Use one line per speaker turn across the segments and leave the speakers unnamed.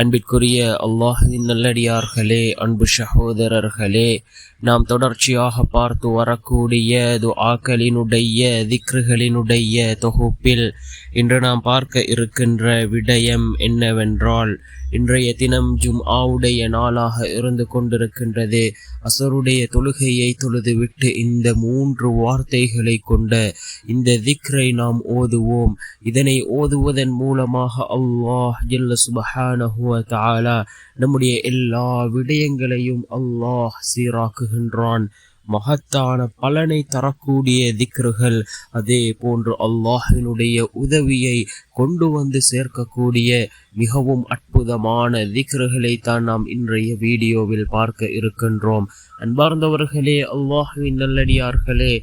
அன்பிற்குரிய அல்லாஹுவின் நல்லடியார்களே அன்பு சகோதரர்களே நாம் தொடர்ச்சியாக பார்த்து வரக்கூடிய துஆக்களினுடைய திக்ருகளினுடைய தொகுப்பில் இன்று நாம் பார்க்க இருக்கின்ற விடயம் என்னவென்றால் இன்றைய தினம் ஜும் ஆவுடைய நாளாக இருந்து கொண்டிருக்கின்றது. அசருடைய தொழுகையை தொழுதுவிட்டு இந்த மூன்று வார்த்தைகளை கொண்ட இந்த திக்ரை நாம் ஓதுவோம். இதனை ஓதுவதன் மூலமாக அல்லாஹ் ஜில்ல சுபஹானஹு தஆலா நம்முடைய எல்லா விடயங்களையும் அல்லாஹ் சீராக்குகின்றான். மகத்தான பலனை தரக்கூடிய திக்ருகள் அதே போன்று அல்லாஹினுடைய உதவியை கொண்டு வந்து சேர்க்கக்கூடிய மிகவும் அற்புதமான திக்ருகளை தான் நாம் இன்றைய வீடியோவில் பார்க்க இருக்கின்றோம். அன்பார்ந்தவர்களே அல்லாஹுவின் நல்லடியார்களே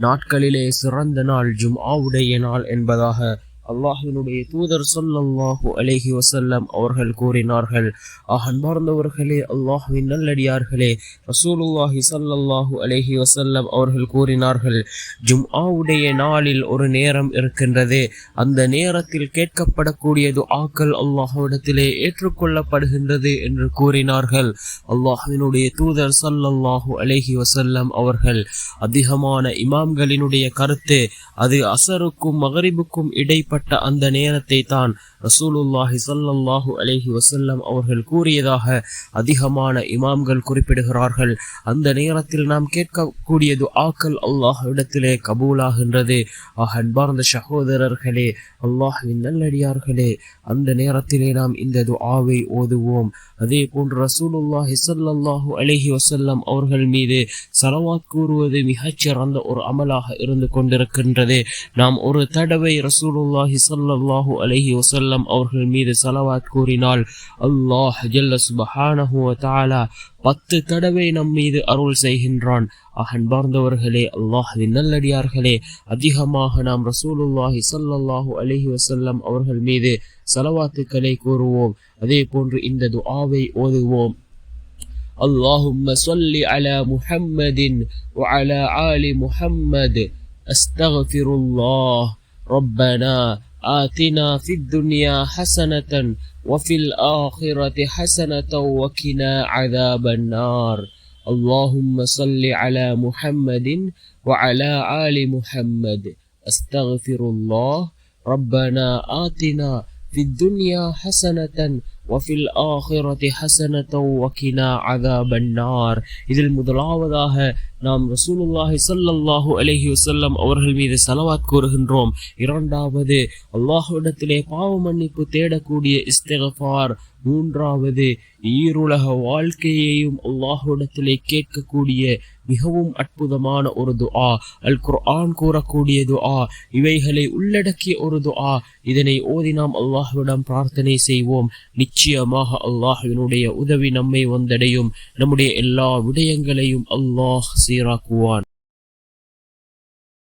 நாட்களிலே சிறந்த நாள் ஜும் ஆவுடைய நாள் என்பதாக அல்லாஹினுடைய தூதர் சொல்லல்லாஹு அலேஹி வசல்லம் அவர்கள் கூறினார்கள் அன்பார்ந்தவர்களே அல்லாஹுவின் நல்லடியார்களே ரசூலுல்லாஹி சல்லல்லாஹு அலேஹி வசல்லம் அவர்கள் கூறினார்கள் ஜும்ஆவுடைய நாளில் ஒரு நேரம் இருக்கின்றது. அந்த நேரத்தில் கேட்கப்படக்கூடியது ஆக்கள் அல்லாஹுவிடத்திலே ஏற்றுக்கொள்ளப்படுகின்றது என்று கூறினார்கள். அல்லாஹுவினுடைய தூதர் சல்லல்லாஹு அலேஹி வசல்லம் அவர்கள் அதிகமான இமாம்களினுடைய கருத்து அது அசருக்கும் மகரிபுக்கும் இடைப்பட்ட அந்த நேரத்தை தான் ரசூலுல்லாஹி சல்லல்லாஹு அலேஹி வசல்லம் அவர்கள் கூறியதாக அதிகமான இமாம்கள் குறிப்பிடுகிறார்கள். அந்த நேரத்தில் நாம் கேட்கக்கூடியது ஆக்கல் அல்லாஹ் இடத்திலே கபூலாகின்றது. ஆக அன்பார்ந்த சகோதரர்களே அல்லாஹின் நல்லடியார்களே அந்த நேரத்திலே நாம் இந்த துஆவை ஓதுவோம். அதே போன்று ரசூலுல்லாஹி சல்லல்லாஹு அலேஹி வசல்லம் அவர்கள் மீது சலவாத் கூறுவது மிகச்சிறந்த ஒரு அமலாக இருந்து கொண்டிருக்கின்றது. நாம் ஒரு தடவை ரசூலுல்லாஹி சல்லல்லாஹு அலஹி வசல்லம் அவர்கள் மீது சலவாத் கூறினால் அல்லாஹ் ஜல்ல சுபஹானஹு வ தஆலா பத்து தடவை நம் மீது அருள் செய்கின்றான் அன்பார்ந்தவர்களே அல்லாஹ்வின் நல்லடியார்களே அதிகமாக நாம் ரசூலுல்லாஹி சல்லல்லாஹு அலைஹி வசல்லம் அவர்கள் மீது சலவாத்துக்களை கூறுவோம் அதே போன்று இந்த துஆவை ஓதுவோம் اللهم صل على محمد وعلى آل محمد أستغفر الله ربنا آتنا في الدنيا حسنة وفي الآخرة حسنة وقنا عذاب النار. اللهم صل على محمد وعلى آل محمد. أستغفر الله. ربنا آتنا في الدنيا حسنة وفي الآخرة حسنة وقنا عذاب النار இதில் முதலாவதாக நாம் ரசூலுல்லாஹி சல்லல்லாஹு அலைஹி வஸல்லம் அவர்கள் மீது சலவாத் கூறுகின்றோம் இரண்டாவது அல்லாஹ்விடத்திலே பாவ மன்னிப்பு தேடக்கூடிய இஸ்திகஃபார் மூன்றாவது ஈருலக வாழ்க்கையையும் அல்லாஹ்விடத்திலே கேட்கக்கூடிய மிகவும் அற்புதமான ஒரு துஆ. அல் குர்ஆன் கூறக்கூடிய துஆ. இவைகளை உள்ளடக்கிய ஒரு துஆ. இதனை ஓதி நாம் அல்லாஹ்விடம் பிரார்த்தனை செய்வோம். நிச்சயமாக அல்லாஹ்வினுடைய உதவி நம்மை வந்தடையும். நம்முடைய எல்லா விடயங்களையும் அல்லாஹ் சீராக்குவான்.